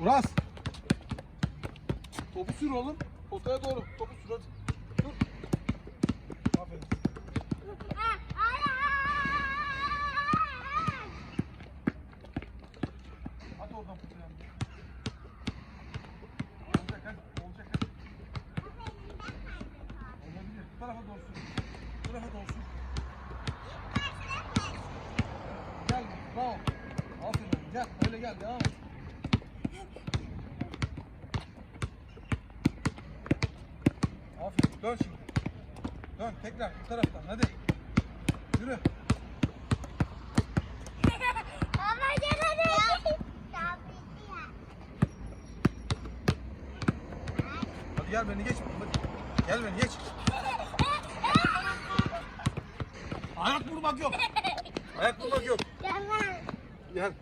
Uras. Topu sür oğlum. Potaya doğru. Topu sür hadi. Dur. Aferin. Hadi oradan potaya. Olacak hadi. Olacak hadi. Olabilir. Bu tarafa doğru sür. Bu tarafa doğru sür. Gel. Bravo. Aferin. Gel. Öyle gel. Devam et. Aferin. Dön şimdi. Dön. Tekrar bu taraftan. Hadi. Yürü. Ama gel hadi. Gel beni geç. Hadi. Gel beni geç. Ayak vurmak yok. Ayak vurmak yok. Tamam. Gel.